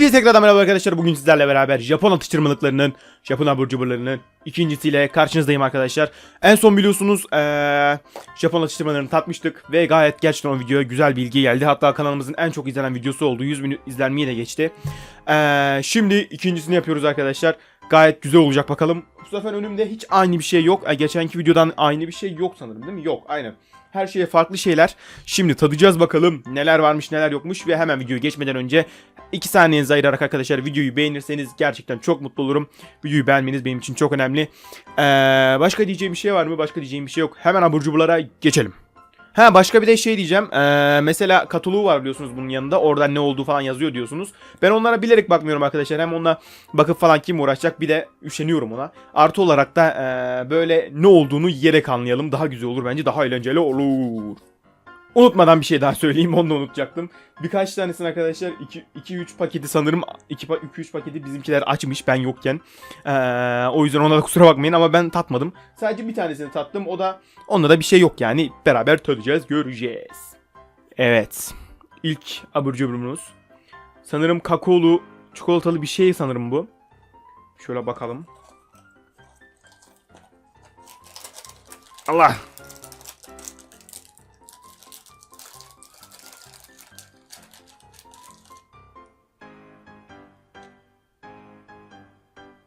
Hepinize tekrardan merhaba arkadaşlar. Bugün sizlerle beraber Japon atıştırmalıklarının, Japon abur cuburlarının ikincisiyle karşınızdayım arkadaşlar. En son biliyorsunuz eee, Japon atıştırmalarını tatmıştık ve gayet gerçekten o videoya güzel bilgi geldi. Hatta kanalımızın en çok izlenen videosu oldu. 100 bin izlenmeyi de geçti. Eee, şimdi ikincisini yapıyoruz arkadaşlar. Gayet güzel olacak bakalım. Bu sefer önümde hiç aynı bir şey yok. Geçenki videodan aynı bir şey yok sanırım değil mi? Yok aynen. Her şeye farklı şeyler. Şimdi tadacağız bakalım neler varmış neler yokmuş ve hemen videoya geçmeden önce 2 saniyenizi ayırarak arkadaşlar videoyu beğenirseniz gerçekten çok mutlu olurum. Videoyu beğenmeniz benim için çok önemli. Ee, başka diyeceğim bir şey var mı? Başka diyeceğim bir şey yok. Hemen abur cuburlara geçelim. Ha başka bir de şey diyeceğim. Ee, mesela kataloğu var biliyorsunuz bunun yanında. Oradan ne olduğu falan yazıyor diyorsunuz. Ben onlara bilerek bakmıyorum arkadaşlar. Hem onunla bakıp falan kim uğraşacak bir de üşeniyorum ona. Artı olarak da ee, böyle ne olduğunu yiyerek anlayalım. Daha güzel olur bence. Daha eğlenceli olur. Unutmadan bir şey daha söyleyeyim. Onu da unutacaktım. Birkaç tanesini arkadaşlar 2-3 paketi sanırım 2-3 paketi bizimkiler açmış ben yokken. Ee, o yüzden ona da kusura bakmayın ama ben tatmadım. Sadece bir tanesini tattım. O da onda da bir şey yok yani. Beraber tadacağız, göreceğiz. Evet. İlk abur cuburumuz. Sanırım kakaolu, çikolatalı bir şey sanırım bu. Şöyle bakalım. Allah.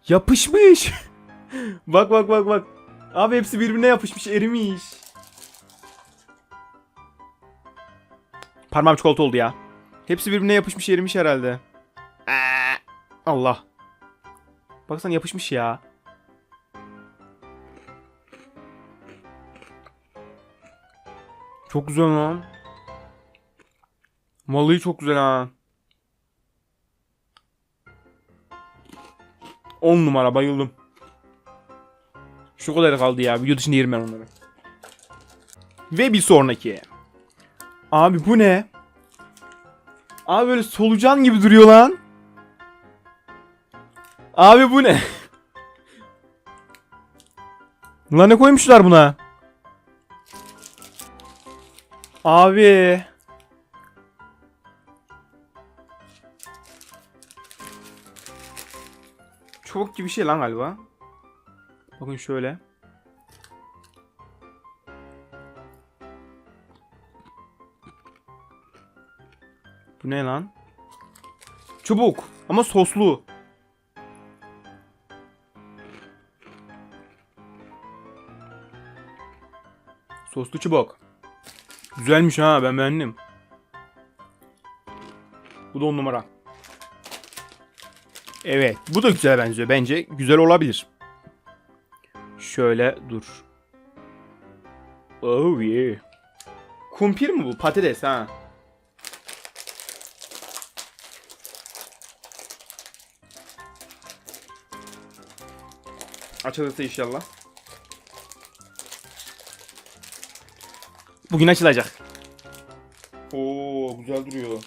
Yapışmış. bak bak bak bak. Abi hepsi birbirine yapışmış, erimiş. Parmağım çikolata oldu ya. Hepsi birbirine yapışmış, erimiş herhalde. Allah. Baksana yapışmış ya. Çok güzel lan. Vallahi çok güzel ha. 10 numara bayıldım. Şu kadar kaldı ya. Video dışında yerim ben onları. Ve bir sonraki. Abi bu ne? Abi böyle solucan gibi duruyor lan. Abi bu ne? lan ne koymuşlar buna? Abi. Çubuk gibi bir şey lan galiba. Bakın şöyle. Bu ne lan? Çubuk ama soslu. Soslu çubuk. Güzelmiş ha ben beğendim. Bu da on numara. Evet. Bu da güzel benziyor. Bence güzel olabilir. Şöyle dur. Oh yeah. Kumpir mi bu? Patates ha. Açılırsa inşallah. Bugün açılacak. Oo güzel duruyor.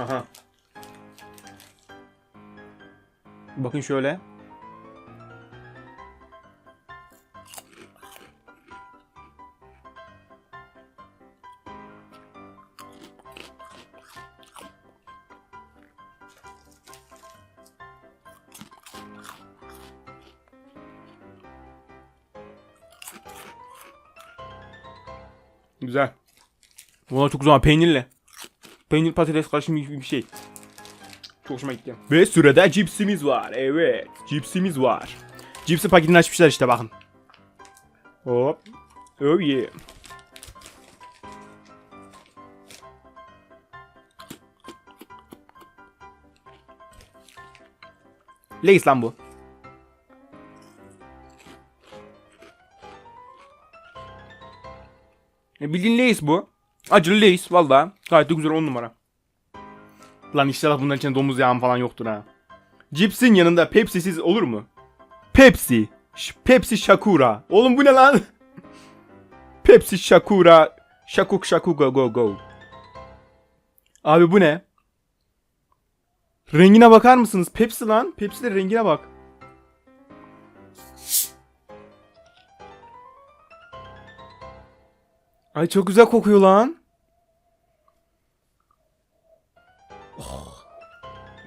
Aha. Bakın şöyle. Güzel. Valla çok güzel peynirli. Peynir patates karışımı gibi bir şey. Çok hoşuma gitti. Ve sırada cipsimiz var. Evet. Cipsimiz var. Cipsi paketini açmışlar işte bakın. Hop. Oh yeah. Lays lan bu. E bildiğin Lays bu. Lays valla. Gayet de güzel on numara. Lan inşallah bunların içinde domuz yağı falan yoktur ha. Cipsin yanında Pepsi'siz olur mu? Pepsi. Ş- Pepsi Shakura. Oğlum bu ne lan? Pepsi Shakura. Shakuk Shakuk go go go. Abi bu ne? Rengine bakar mısınız? Pepsi lan. Pepsi de rengine bak. Ay çok güzel kokuyor lan.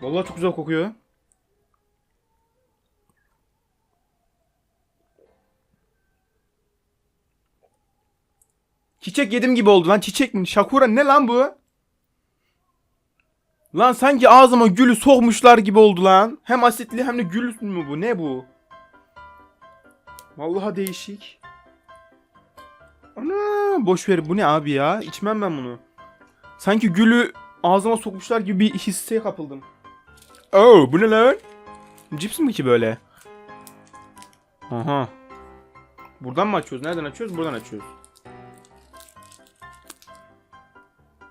Vallahi çok güzel kokuyor. Çiçek yedim gibi oldu lan. Çiçek mi? Şakura ne lan bu? Lan sanki ağzıma gülü sokmuşlar gibi oldu lan. Hem asitli hem de gül mü bu? Ne bu? Vallahi değişik. Ana boş ver bu ne abi ya? İçmem ben bunu. Sanki gülü ağzıma sokmuşlar gibi bir hisse kapıldım. Oo bu ne lan? Cips mi ki böyle? Aha. Buradan mı açıyoruz? Nereden açıyoruz? Buradan açıyoruz.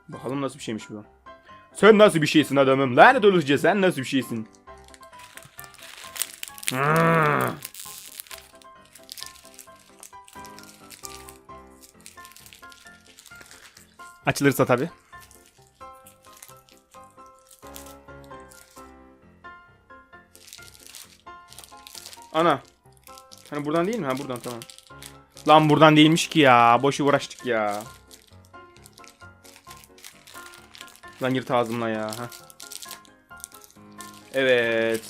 Bakalım nasıl bir şeymiş bu. Sen nasıl bir şeysin adamım? Lanet olunca sen nasıl bir şeysin? Hmm. Açılırsa tabi. Ana. Hani buradan değil mi? Ha buradan tamam. Lan buradan değilmiş ki ya. Boşu uğraştık ya. Lan yırt ağzımla ya. Ha. Evet.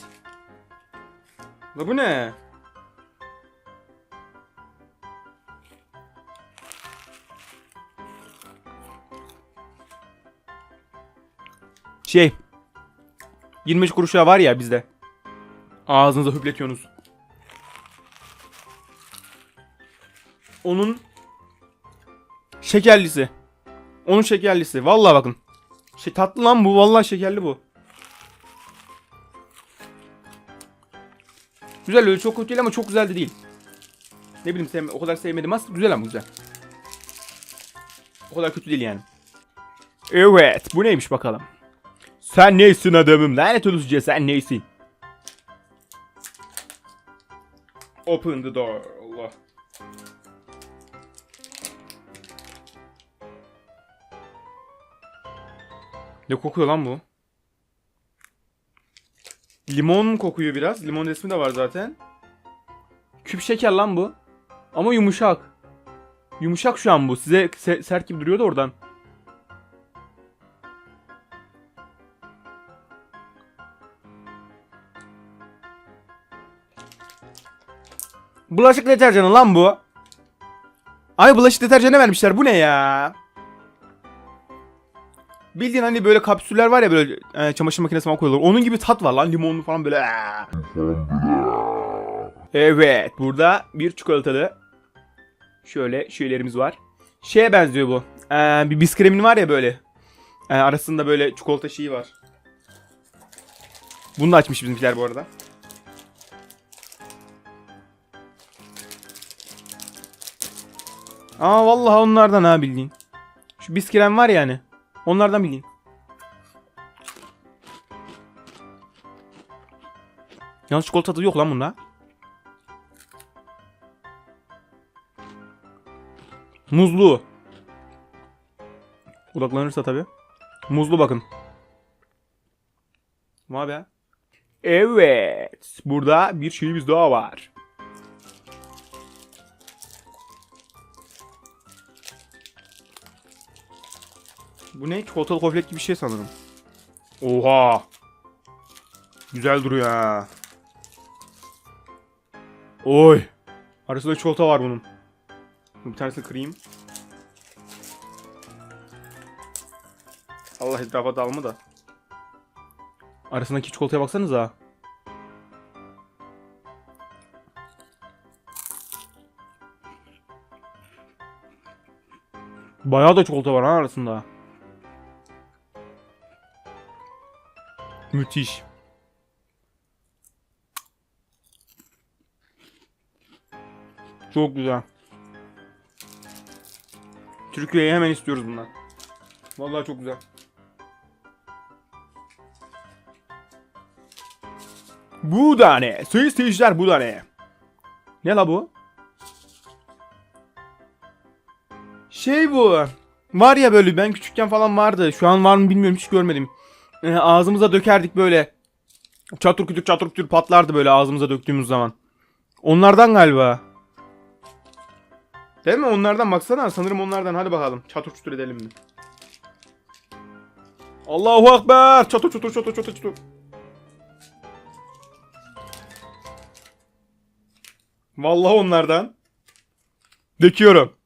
La bu ne? Şey. 25 kuruşa var ya bizde. Ağzınıza hüpletiyorsunuz. Onun şekerlisi. Onun şekerlisi. Vallahi bakın. Şey tatlı lan bu. Vallahi şekerli bu. Güzel öyle çok kötü değil ama çok güzel de değil. Ne bileyim sevme, o kadar sevmedim aslında güzel ama güzel. O kadar kötü değil yani. Evet bu neymiş bakalım. Sen neysin adamım lanet olası sen neysin? Open the door. Ne kokuyor lan bu? Limon kokuyor biraz. Limon resmi de var zaten. Küp şeker lan bu. Ama yumuşak. Yumuşak şu an bu. Size se- sert gibi duruyordu oradan. Bulaşık deterjanı lan bu. Ay bulaşık deterjanı vermişler. Bu ne ya? Bildiğin hani böyle kapsüller var ya böyle e, çamaşır makinesine falan koyuyorlar. Onun gibi tat var lan limonlu falan böyle. Evet burada bir çikolatalı şöyle şeylerimiz var. Şeye benziyor bu. Ee, bir biskremin var ya böyle. Ee, arasında böyle çikolata şeyi var. Bunu da açmış bizimkiler bu arada. Aa vallahi onlardan ha bildiğin. Şu biskrem var ya hani. Onlardan bildiğin. Yalnız çikolata tadı yok lan bunda. Muzlu. Odaklanırsa tabi. Muzlu bakın. Vay be. Evet. Burada bir şeyimiz daha var. Bu ne? Çikolatalı gofret gibi bir şey sanırım. Oha. Güzel duruyor ha. Oy. Arasında çikolata var bunun. Bir tanesini kırayım. Allah etrafa dalma da. Arasındaki çikolataya baksanıza. Bayağı da çikolata var ha arasında. Müthiş. Çok güzel. Türkiye'ye hemen istiyoruz bundan. Vallahi çok güzel. Bu da ne? Sayın seyirciler bu da ne? Ne la bu? Şey bu. Var ya böyle ben küçükken falan vardı. Şu an var mı bilmiyorum hiç görmedim e, ağzımıza dökerdik böyle. Çatır kütür çatır kütür patlardı böyle ağzımıza döktüğümüz zaman. Onlardan galiba. Değil mi? Onlardan baksana. Sanırım onlardan. Hadi bakalım. Çatır çutur edelim mi? Allahu Akbar. Çatır çutur çatır çatır çutur. Vallahi onlardan. Döküyorum.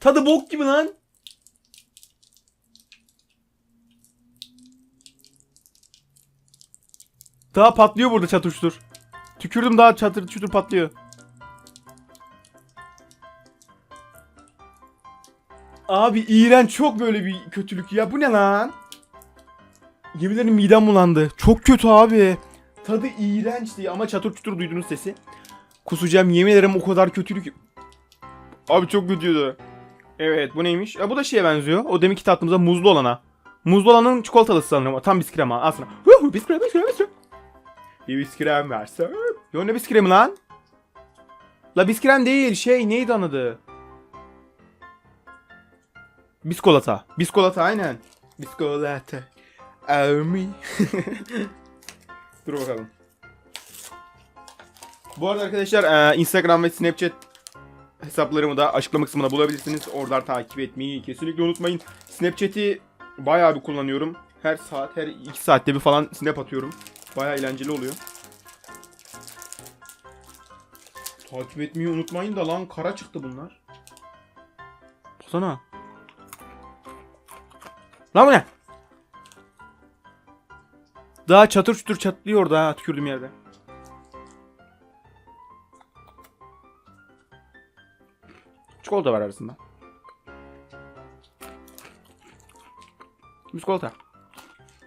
Tadı bok gibi lan. Daha patlıyor burada çatır çutur. Tükürdüm daha çatır çutur patlıyor. Abi iğrenç çok böyle bir kötülük ya. Bu ne lan? Yemin midem bulandı. Çok kötü abi. Tadı iğrençti ama çatır çutur duydunuz sesi. Kusacağım yemin ederim o kadar kötülük. Abi çok kötüydü. Evet bu neymiş? Ya bu da şeye benziyor. O deminki tatlımıza muzlu olana. Muzlu olanın çikolatalısı sanırım. Tam biskrem ha aslında. Huh, biskrem biskrem biskrem. Bir biskrem verse. Yo ne biskremi lan? La biskrem değil şey neydi anladı? Biskolata. Biskolata aynen. Biskolata. Army. Dur bakalım. Bu arada arkadaşlar e, Instagram ve Snapchat hesaplarımı da açıklama kısmında bulabilirsiniz. Oradan takip etmeyi kesinlikle unutmayın. Snapchat'i bayağı bir kullanıyorum. Her saat, her 2 saatte bir falan snap atıyorum. Bayağı eğlenceli oluyor. Takip etmeyi unutmayın da lan kara çıktı bunlar. Baksana. Lan bu ne? Daha çatır çutur çatlıyor da tükürdüğüm yerde. Çikolata var arasında. Biskolata.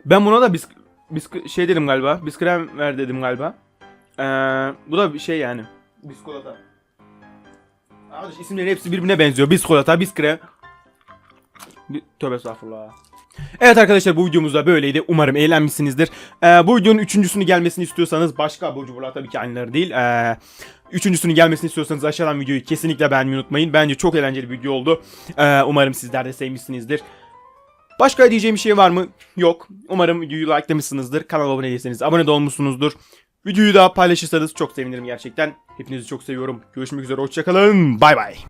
Ben buna da bisk, bisk şey dedim galiba. Biskrem ver dedim galiba. Ee, bu da bir şey yani. Biskolata. Arkadaş isimlerin hepsi birbirine benziyor. Biskolata, biskrem. Bi- Tövbe estağfurullah. Evet arkadaşlar bu videomuz da böyleydi. Umarım eğlenmişsinizdir. Ee, bu videonun üçüncüsünü gelmesini istiyorsanız başka abur cuburlar tabii ki aynıları değil. Ee, üçüncüsünü gelmesini istiyorsanız aşağıdan videoyu kesinlikle beğenmeyi unutmayın. Bence çok eğlenceli bir video oldu. Ee, umarım sizler de sevmişsinizdir. Başka diyeceğim bir şey var mı? Yok. Umarım videoyu likelamışsınızdır. Kanala abone değilseniz abone de olmuşsunuzdur. Videoyu da paylaşırsanız çok sevinirim gerçekten. Hepinizi çok seviyorum. Görüşmek üzere. Hoşçakalın. Bay bay.